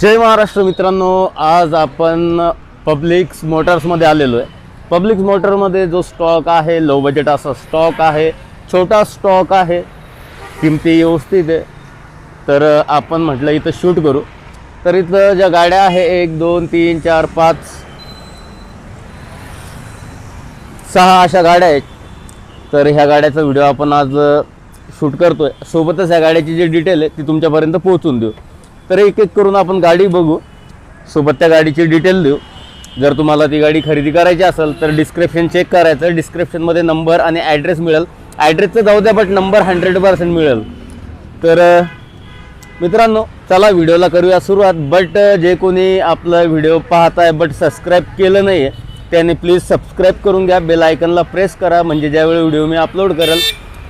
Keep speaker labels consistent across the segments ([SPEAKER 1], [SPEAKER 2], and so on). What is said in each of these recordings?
[SPEAKER 1] जय महाराष्ट्र मित्रांनो आज आपण पब्लिक्स मोटर्समध्ये आलेलो आहे पब्लिक्स मोटरमध्ये जो स्टॉक आहे लो बजेट असा स्टॉक आहे छोटा स्टॉक आहे किमती व्यवस्थित आहे. तर आपण म्हटलं इथं शूट करू. तर इथं ज्या गाड्या आहे एक दोन तीन चार पाच सहा अशा गाड्या आहेत. तर ह्या गाड्याचा व्हिडिओ आपण आज शूट करतोय. सोबतच ह्या गाड्याची जी डिटेल आहे ती तुमच्यापर्यंत पोहोचून देऊ. तर एक एक करून आपण गाडी बघू. सोबत त्या गाडीची डिटेल देऊ. जर तुम्हाला ती गाडी खरेदी करायची असेल तर डिस्क्रिप्शन चेक करायचं. डिस्क्रिप्शनमध्ये नंबर आणि ॲड्रेस मिळेल. ॲड्रेसचं जाऊ द्या बट नंबर हंड्रेड पर्सेंट मिळेल. तर मित्रांनो चला व्हिडिओला करूया सुरुवात. बट जे कोणी आपला व्हिडिओ पाहत आहे बट सबस्क्राईब केलं नाही आहे त्याने प्लीज सबस्क्राईब करून घ्या. बेल आयकनला प्रेस करा. म्हणजे ज्यावेळी व्हिडिओ मी अपलोड करेल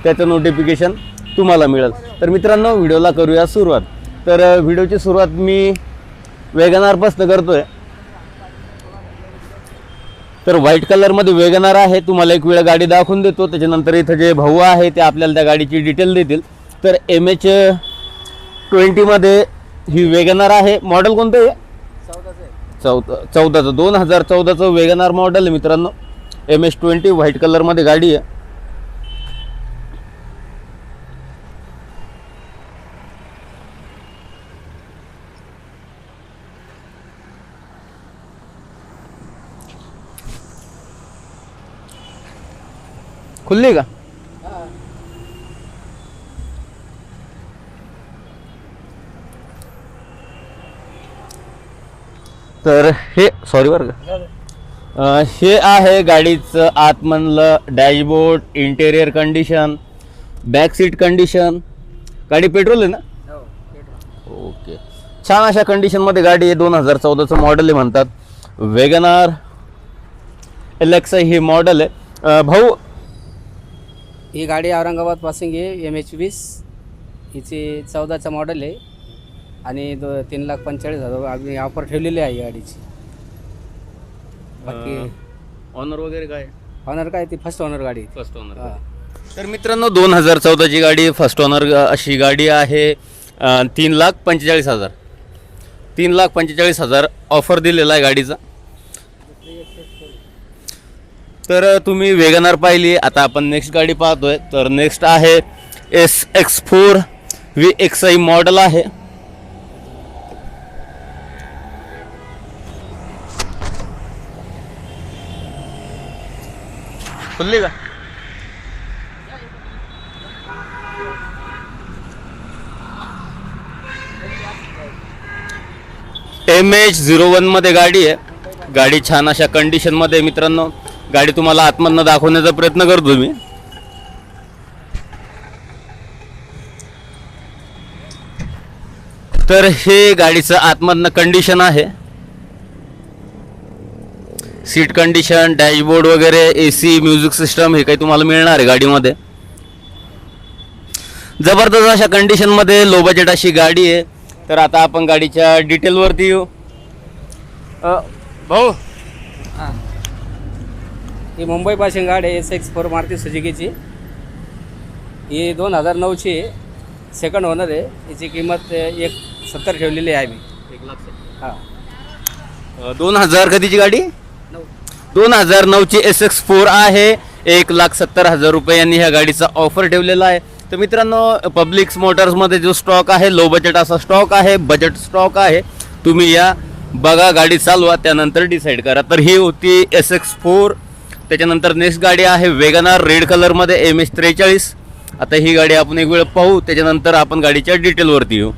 [SPEAKER 1] त्याचं नोटिफिकेशन तुम्हाला मिळेल. तर मित्रांनो व्हिडिओला करूया सुरुवात. तर व्हिडिओची सुरुवात मी वेगनारपासनं करतो आहे तर व्हाईट कलरमध्ये वेगनार आहे तुम्हाला एक वेळ गाडी दाखवून देतो. त्याच्यानंतर इथं जे भाऊ आहे ते आपल्याला त्या गाडीची डिटेल देतील. तर एम एच ट्वेंटीमध्ये ही वेगनार आहे. मॉडेल कोणतं आहे चौदा चौदाचं दोन हजार चौदाचं वेगनार मॉडेल आहे मित्रांनो. एम एच ट्वेंटी व्हाईट कलरमध्ये गाडी आहे. खुल्ली का? तर हे सॉरी बरं का. हे आहे गाडीचं आतमधलं dashboard interior condition back seat condition गाडी पेट्रोल आहे ना? ओके छान अशा कंडिशनमध्ये गाडी आहे. दोन हजार चौदाचं मॉडेल आहे म्हणतात. वेगनार एल एक्स हे मॉडेल आहे. भाऊ
[SPEAKER 2] ही गाडी औरंगाबाद पासिंग आहे एम एच वीस. हिची चौदाचा मॉडेल आहे. आणि दो तीन लाख पंचेचाळीस हजार आम्ही ऑफर ठेवलेली आहे या गाडीची. बाकी
[SPEAKER 1] ऑनर वगैरे काय?
[SPEAKER 2] ऑनर काय? ती फर्स्ट ऑनर गाडी. आहे.
[SPEAKER 1] फर्स्ट ऑनर
[SPEAKER 2] हा.
[SPEAKER 1] तर मित्रांनो दोन हजार चौदाची गाडी फर्स्ट ऑनर अशी गाडी आहे. अं, तीन लाख पंचेचाळीस हजार. तीन लाख पंचेचाळीस हजार ऑफर दिलेला आहे गाडीचा. तर तुम्ही वेगनार पाहिली. आता आपण नेक्स्ट गाडी पाहतोय. तर नेक्स्ट आहे S X four V X I model आहे. खुल्ली का? एम एच झिरो वनमध्ये गाडी आहे. गाडी छान अशा कंडिशनमध्ये मित्रांनो. गाडी तुम्हाला आतमधनं दाखवण्याचा प्रयत्न करतो मी. तर हे गाडीचं आतमधनं कंडिशन आहे. सीट कंडिशन डॅशबोर्ड वगैरे ए सी म्युझिक सिस्टम हे काही तुम्हाला मिळणार आहे गाडीमध्ये. जबरदस्त अशा कंडिशनमध्ये लो बजेट अशी गाडी आहे. तर आता आपण गाडीच्या डिटेलवरती येऊ. भाऊ. भाऊ
[SPEAKER 2] ही मुंबई पासिंग गाडी आहे एस एक्स फोर मारुती सुझुकीची ही दोन हजार नऊची सेकंड ओनर आहे. हिची किंमत एक सत्तर ठेवलेली आहे मी हां.
[SPEAKER 1] अ, दोन हजार कधीची गाडी? दोन हजार नऊची एस एक्स फोर आहे. एक लाख सत्तर हजार रुपये यांनी ह्या गाडीचा ऑफर ठेवलेला आहे. तर मित्रांनो पब्लिक्स मोटर्समध्ये जो स्टॉक आहे लो बजेट असा स्टॉक आहे बजेट स्टॉक आहे. तुम्ही या बघा गाडी चालवा त्यानंतर डिसाईड करा. तर ही होती एस एक्स फोर त्याच्यानंतर नेक्स्ट गाडी आहे वेगनार रेड कलरमध्ये एम एस त्रेचाळीस. आता ही गाडी आपण एक वेळ पाहू त्याच्यानंतर आपण गाडीच्या डिटेलवरती येऊ.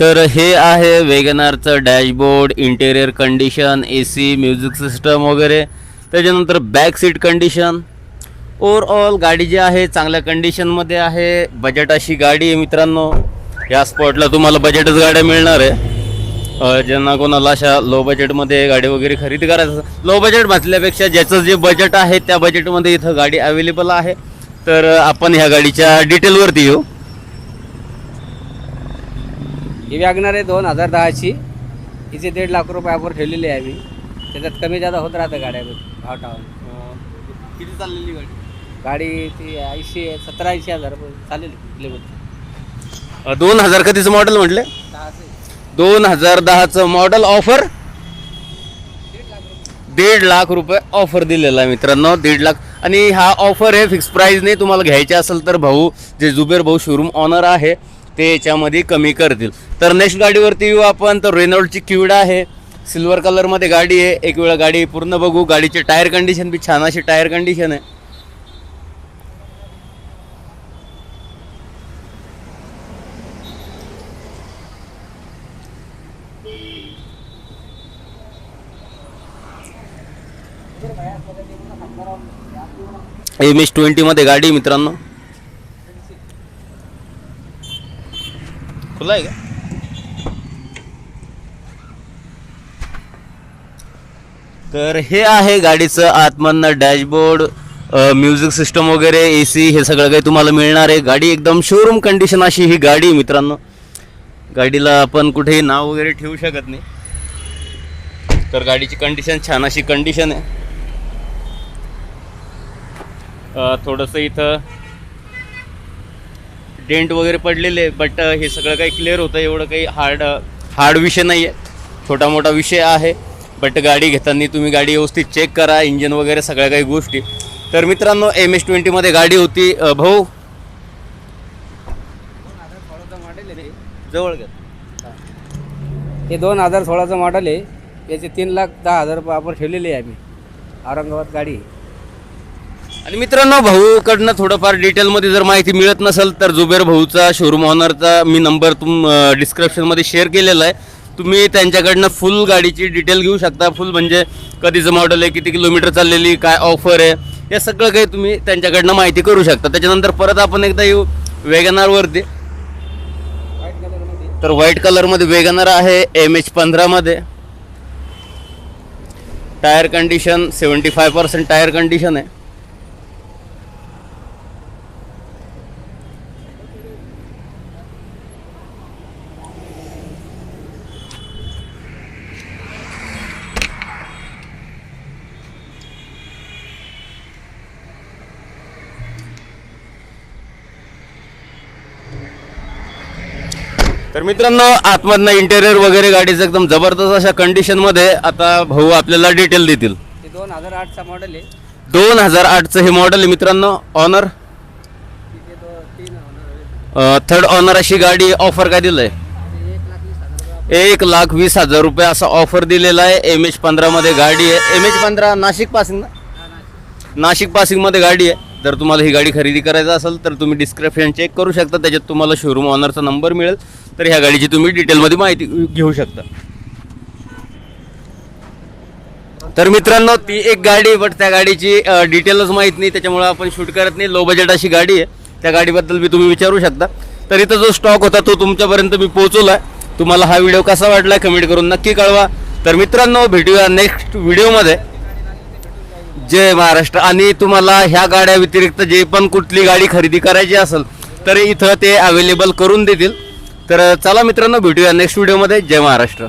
[SPEAKER 1] तर हे आहे वेगनारचं dashboard interior condition A C music system वगैरे. त्याच्यानंतर बॅक सीट कंडिशन ओवरऑल गाडी जी आहे चांगल्या कंडिशनमध्ये आहे. बजेट अशी गाडी आहे मित्रांनो. या स्पॉटला तुम्हाला बजेटच गाड्या मिळणार आहे. ज्यांना कोणाला अशा लो बजेटमध्ये गाडी वगैरे खरेदी करायचं लो बजेट म्हटल्यापेक्षा ज्याचं जे बजेट आहे त्या बजेटमध्ये इथं गाडी अवेलेबल आहे. तर आपण ह्या गाडीच्या डिटेलवरती येऊ.
[SPEAKER 2] वॅगनर आहे दोन हजार दहाची. हिचे दीड लाख रुपये ऑफर ठेवलेली आहे आम्ही. त्याच्यात कमी जादा होत राहतं गाड्या भाव टावून
[SPEAKER 1] किती चाललेली गाडी?
[SPEAKER 2] गाडी ती ऐंशी सतरा ऐंशी हजार रुपये चालेल किलोमीटर
[SPEAKER 1] अ, दोन हजार कधीचं मॉडेल म्हटले? दोन हजार दहाचं मॉडेल ऑफर दीड लाख रुपये. ऑफर दिलेला आहे मित्रांनो दीड लाख. आणि हा ऑफर आहे फिक्स प्राईजने तुम्हाला घ्यायचे असेल तर भाऊ जे जुबेर भाऊ शोरूम ऑनर आहे ते याच्यामध्ये कमी करतील. तर नेक्स्ट गाडीवरती येऊ आपण. तर रेनॉल्डची क्यूड आहे. सिल्वर कलरमध्ये गाडी आहे. एक वेळा गाडी पूर्ण बघू. गाडीची टायर कंडिशन बी छान अशी टायर कंडिशन आहे. एम एस ट्वेंटीमध्ये गाडी आहे मित्रांनो. खुला आहे का? तर हे आहे गाडीचं आतमधनं डॅशबोर्ड म्युझिक सिस्टम वगैरे ए सी हे सगळं काही तुम्हाला मिळणार आहे. गाडी एकदम शोरूम कंडिशन अशी ही गाडी आहे मित्रांनो. गाडीला आपण कुठेही नाव वगैरे ठेवू शकत नाही. तर गाडीची कंडिशन छान अशी कंडिशन आहे. थोडंसं इथं डेंट वगैरे पडलेले बट हे सगळं काही क्लिअर होतं. एवढं काही हार्ड हार्ड विषय नाही आहे छोटा मोठा विषय आहे बट गाडी घेताना तुम्ही गाडी व्यवस्थित चेक करा इंजिन वगैरे सगळ्या काही गोष्टी. तर मित्रांनो एम एस ट्वेंटीमध्ये गाडी होती भाऊ?
[SPEAKER 2] मॉडेल आहे
[SPEAKER 1] जवळ घ्या.
[SPEAKER 2] हे दोन हजार सोळाचं मॉडेल आहे. याचे तीन लाख दहा हजार रुपये ऑफर आहे आम्ही. औरंगाबाद गाडी. आहे.
[SPEAKER 1] आणि मित्रांनो भाऊकडनं थोडंफार डिटेलमध्ये जर माहिती मिळत नसेल तर जुबेर भाऊचा शोरूम ऑनरचा मी नंबर तुम डिस्क्रिप्शनमध्ये शेअर केलेला आहे. तुम्ही त्यांच्याकडनं फुल गाडीची डिटेल घेऊ शकता. फुल म्हणजे कधीचं मॉडेल आहे किती किलोमीटर चाललेली काय ऑफर आहे हे सगळं काही तुम्ही त्यांच्याकडनं माहिती करू शकता. त्याच्यानंतर परत आपण एकदा येऊ वेगनारवरती तर व्हाईट कलरमध्ये वेगनार आहे एम एच पंधरामध्ये tyre condition seventy five percent tyre condition आहे. तर मित्रांनो आतमधनं इंटेरियर वगैरे गाडीचं एकदम जबरदस्त अशा कंडिशनमध्ये आता भाऊ आपल्याला डिटेल देतील.
[SPEAKER 2] ते दोन हजार आठचा मॉडेल आहे.
[SPEAKER 1] दोन हजार आठचं हे मॉडेल आहे मित्रांनो ऑनर
[SPEAKER 2] तिथे दो तीन होणार
[SPEAKER 1] थर्ड ऑनर अशी गाडी ऑफर काय दिलं आहे
[SPEAKER 2] एक लाख वीस हजार रुपये
[SPEAKER 1] एक लाख वीस हजार रुपये असा ऑफर दिलेला आहे. एम एच पंधरामध्ये गाडी आहे. एम एच पंधरा नाशिक पासिंग ना? नाशिक. पासिंगमध्ये गाडी आहे. जर तुम्हाला ही गाडी खरेदी करायचं असेल तर तुम्ही डिस्क्रिप्शन चेक करू शकता. त्याच्यात तुम्हाला शोरूम ऑनरचा नंबर मिळेल. तर ह्या गाडीची तुम्ही डिटेलमध्ये माहिती घेऊ शकता. तर मित्रांनो ती एक गाडी बट त्या गाडीची डिटेलच माहीत नाही त्याच्यामुळे आपण शूट करत नाही. लो बजेट अशी गाडी आहे. त्या गाडीबद्दल मी तुम्ही विचारू शकता. तर इथं जो स्टॉक होता तो तुमच्यापर्यंत मी पोहोचवला आहे तुम्हाला हा व्हिडिओ कसा वाटला कमेंट करून नक्की कळवा. तर मित्रांनो भेटूया नेक्स्ट व्हिडिओमध्ये जय महाराष्ट्र. आणि तुम्हाला ह्या गाड्या व्यतिरिक्त जे पण कुठली गाडी खरेदी करायची असेल तर इथं ते अवेलेबल करून देतील. तर चला मित्रांनो भेटूया नेक्स्ट व्हिडिओमध्ये जय महाराष्ट्र.